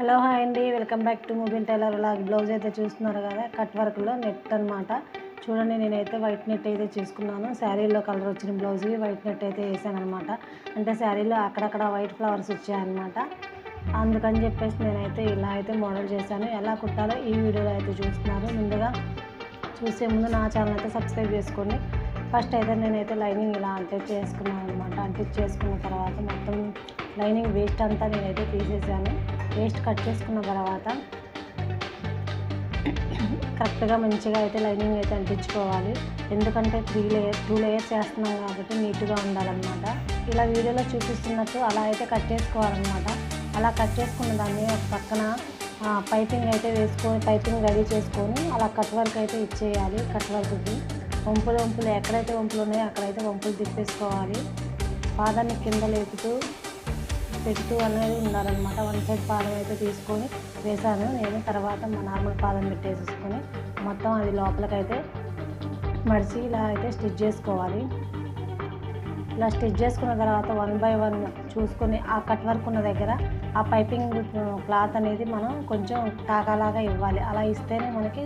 Hello hi అండి welcome back to movie tailor log blouse అయితే చూస్తున్నారు కదా కట్ వర్క్లో నెట్ అనమాట చూడండి నేనైతే వైట్ నెట్ అయితే చేసుకున్నాను. శారీలో కలర్ వచ్చిన బ్లౌజ్ వైట్ నెట్ అయితే వేసాను అనమాట అంటే శారీలో అక్కడక్కడ వైట్ ఫ్లవర్స్ వచ్చాయన్నమాట. అందుకని చెప్పేసి నేనైతే ఇలా అయితే మోడల్ చేశాను. ఎలా కుట్టాలో ఈ వీడియోలో అయితే చూస్తున్నారు. ముందుగా చూసే ముందు నా ఛానల్ అయితే సబ్స్క్రైబ్ చేసుకోండి. ఫస్ట్ అయితే నేనైతే లైనింగ్ ఇలా అంటే చేసుకున్నాను అనమాట అంటే చేసుకున్న తర్వాత మొత్తం లైనింగ్ వేస్ట్ అంతా నేనైతే తీసేసాను. వేస్ట్ కట్ చేసుకున్న తర్వాత కరెక్ట్గా మంచిగా అయితే లైనింగ్ అయితే అంటించుకోవాలి. ఎందుకంటే త్రీ లేయర్ టూ లేయర్స్ చేస్తున్నాం కాబట్టి నీట్గా ఉండాలన్నమాట. ఇలా వీడియోలో చూపిస్తున్నట్టు అలా అయితే కట్ చేసుకోవాలన్నమాట. అలా కట్ చేసుకున్న దాన్ని పక్కన పైపింగ్ అయితే వేసుకొని పైపింగ్ రెడీ చేసుకొని అలా కట్ వర్క్ అయితే ఇచ్చేయాలి. కట్ వర్క్కి వంపులు వంపులు ఎక్కడైతే వంపులు ఉన్నాయో అక్కడైతే వంపులు తిప్పేసుకోవాలి. పాదాన్ని కింద లేపుతూ పెట్టు అనేది ఉండాలన్నమాట. వన్ సైడ్ పాదం అయితే తీసుకొని వేసాను. నేను తర్వాత మా నార్మల్ పాదం పెట్టేసేసుకొని మొత్తం అది లోపలికైతే మడిచి ఇలా అయితే స్టిచ్ చేసుకోవాలి. ఇలా స్టిచ్ చేసుకున్న తర్వాత వన్ బై వన్ చూసుకొని ఆ కట్ వర్క్ ఉన్న దగ్గర ఆ పైపింగ్ క్లాత్ అనేది మనం కొంచెం టాకాలాగా ఇవ్వాలి. అలా ఇస్తేనే మనకి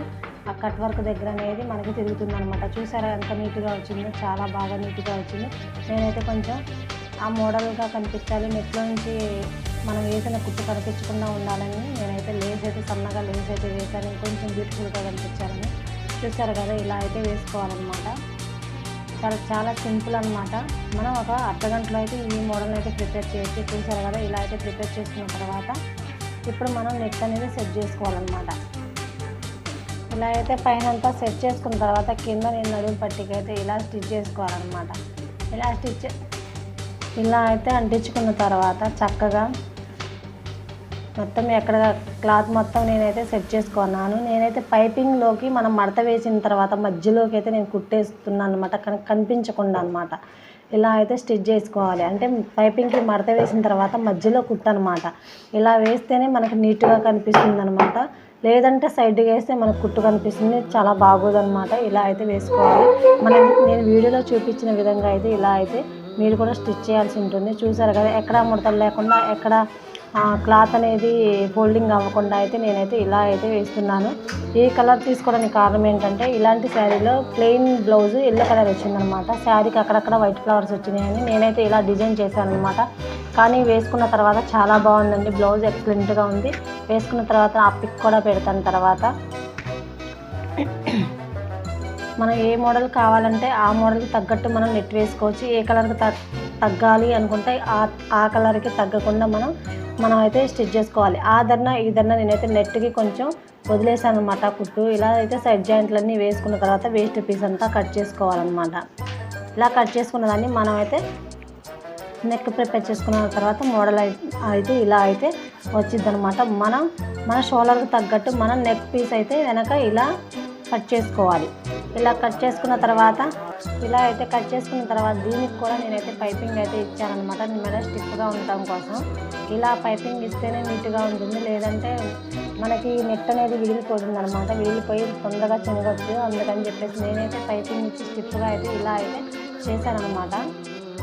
ఆ కట్ వర్క్ దగ్గర అనేది మనకి తిరుగుతుంది అనమాట చూసారా ఎంత నీట్గా వచ్చిందో? చాలా బాగా నీట్గా వచ్చింది. నేనైతే కొంచెం ఆ మోడల్గా కనిపించాలి నెట్లో నుంచి మనం వేసిన కుట్టు కనిపించకుండా ఉండాలని నేనైతే లేస్ అయితే సన్నగా లేస్ అయితే వేసాను కొంచెం బ్యూటిఫుల్గా కనిపించాలని. చూసారు కదా ఇలా అయితే వేసుకోవాలన్నమాట. చాలా చాలా సింపుల్ అనమాట మనం ఒక అర్ధగంటలో అయితే ఈ మోడల్ అయితే ప్రిపేర్ చేయొచ్చు. చూసారు కదా ఇలా అయితే ప్రిపేర్ చేసుకున్న తర్వాత ఇప్పుడు మనం నెట్ అనేది సెట్ చేసుకోవాలన్నమాట. ఇలా అయితే పైన అంతా సెట్ చేసుకున్న తర్వాత కింద నేను నడుము పట్టికైతే అయితే ఇలా స్టిచ్ చేసుకోవాలన్నమాట. ఇలా స్టిచ్ ఇలా అయితే అంటించుకున్న తర్వాత చక్కగా మొత్తం ఎక్కడ క్లాత్ మొత్తం నేనైతే సెట్ చేసుకున్నాను. నేనైతే పైపింగ్లోకి మనం మడత వేసిన తర్వాత మధ్యలోకి అయితే నేను కుట్టేస్తున్నాను అనమాట కానీ కనిపించకుండా అనమాట ఇలా అయితే స్టిచ్ చేసుకోవాలి. అంటే పైపింగ్కి మడత వేసిన తర్వాత మధ్యలో కుట్టనమాట ఇలా వేస్తేనే మనకు నీట్గా కనిపిస్తుంది అనమాట లేదంటే సైడ్కి వేస్తే మనకు కుట్టు కనిపిస్తుంది. చాలా బాగోదు అనమాట ఇలా అయితే వేసుకోవాలి. మన నేను వీడియోలో చూపించిన విధంగా అయితే ఇలా అయితే మీరు కూడా స్టిచ్ చేయాల్సి ఉంటుంది. చూసారు కదా ఎక్కడ ముడతలు లేకుండా ఎక్కడ క్లాత్ అనేది ఫోల్డింగ్ అవ్వకుండా అయితే నేనైతే ఇలా అయితే వేస్తున్నాను. ఈ కలర్ తీసుకోవడానికి కారణం ఏంటంటే ఇలాంటి శారీలో ప్లెయిన్ బ్లౌజ్ ఎల్లో కలర్ వచ్చిందనమాట. శారీకి అక్కడక్కడ వైట్ ఫ్లవర్స్ వచ్చినాయని నేనైతే ఇలా డిజైన్ చేశాను అనమాట కానీ వేసుకున్న తర్వాత చాలా బాగుందండి. బ్లౌజ్ ఎక్సలెంట్గా ఉంది. వేసుకున్న తర్వాత ఆ పిక్ కూడా పెడతాను తర్వాత. మనం ఏ మోడల్ కావాలంటే ఆ మోడల్కి తగ్గట్టు మనం నెట్ వేసుకోవచ్చు. ఏ కలర్కి తగ్గాలి అనుకుంటే ఆ ఆ కలర్కి తగ్గకుండా మనం మనం అయితే స్టిచ్ చేసుకోవాలి. ఆ ధరన ఈ ధరన నేనైతే నెట్కి కొంచెం వదిలేసాను అనమాట కుట్టు ఇలా అయితే సైడ్ జాయింట్లన్నీ వేసుకున్న తర్వాత వేస్ట్ పీస్ అంతా కట్ చేసుకోవాలన్నమాట. ఇలా కట్ చేసుకున్న దాన్ని మనం అయితే నెక్ ప్రిపేర్ చేసుకున్న తర్వాత మోడల్ అయితే ఇలా అయితే వచ్చింది అనమాట మనం మన షోల్డర్కి తగ్గట్టు మనం నెక్ పీస్ అయితే వెనక ఇలా కట్ చేసుకోవాలి. ఇలా కట్ చేసుకున్న తర్వాత ఇలా అయితే కట్ చేసుకున్న తర్వాత దీనికి కూడా నేనైతే పైపింగ్ అయితే ఇచ్చానమాట మెడ స్టిఫ్గా ఉండటం కోసం. ఇలా పైపింగ్ ఇస్తేనే నీట్గా ఉంటుంది. లేదంటే మనకి నెట్ అనేది విడిగిపోతుంది అనమాట విడిగిపోయి తొందరగా చినగొచ్చు. అందుకని చెప్పేసి నేనైతే పైపింగ్ ఇచ్చి స్టిఫ్గా అయితే ఇలా అయితే చేశానమాట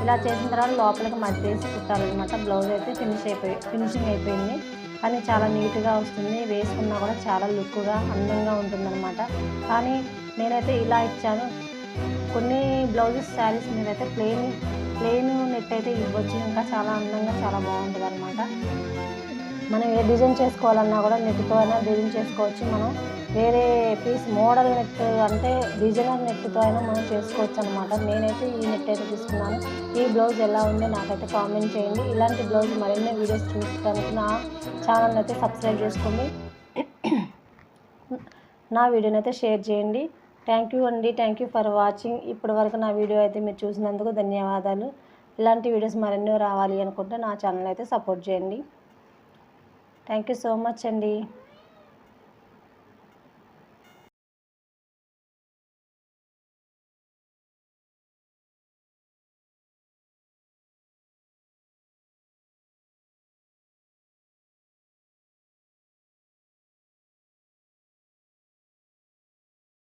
ఇలా చేసిన తర్వాత లోపలికి మధ్యేసి కుట్టాలన్నమాట. బ్లౌజ్ అయితే ఫినిష్ అయిపోయి ఫినిషింగ్ అయిపోయింది. కానీ చాలా నీట్గా వస్తుంది. వేసుకున్నా కూడా చాలా లుక్గా అందంగా ఉంటుందన్నమాట. కానీ నేనైతే ఇలా ఇచ్చాను. కొన్ని బ్లౌజెస్ శారీస్ మీదైతే ప్లెయిన్ ప్లెయిన్ నెట్ అయితే ఇవ్వచ్చు. ఇంకా చాలా అందంగా చాలా బాగుంటుంది అనమాట మనం ఏ డిజైన్ చేసుకోవాలన్నా కూడా నెట్తో అయినా డిజైన్ చేసుకోవచ్చు. మనం వేరే పీస్ మోడల్ నెట్ అంటే డిజైనర్ నెట్తో అయినా మనం చేసుకోవచ్చు అనమాట నేనైతే ఈ నెట్ అయితే తీసుకున్నాను. ఈ బ్లౌజ్ ఎలా ఉందో నాకైతే కామెంట్ చేయండి. ఇలాంటి బ్లౌజ్ మరిన్ని వీడియోస్ చూడటానికి నా ఛానల్ అయితే సబ్స్క్రైబ్ చేసుకోండి. నా వీడియోని అయితే షేర్ చేయండి. థ్యాంక్ యూ అండి. థ్యాంక్ యూ ఫర్ వాచింగ్ ఇప్పటి వరకు నా వీడియో అయితే మీరు చూసినందుకు ధన్యవాదాలు. ఇలాంటి వీడియోస్ మరెన్నో రావాలి అనుకుంటే నా ఛానల్ అయితే సపోర్ట్ చేయండి. థ్యాంక్ యూ సో మచ్ అండి.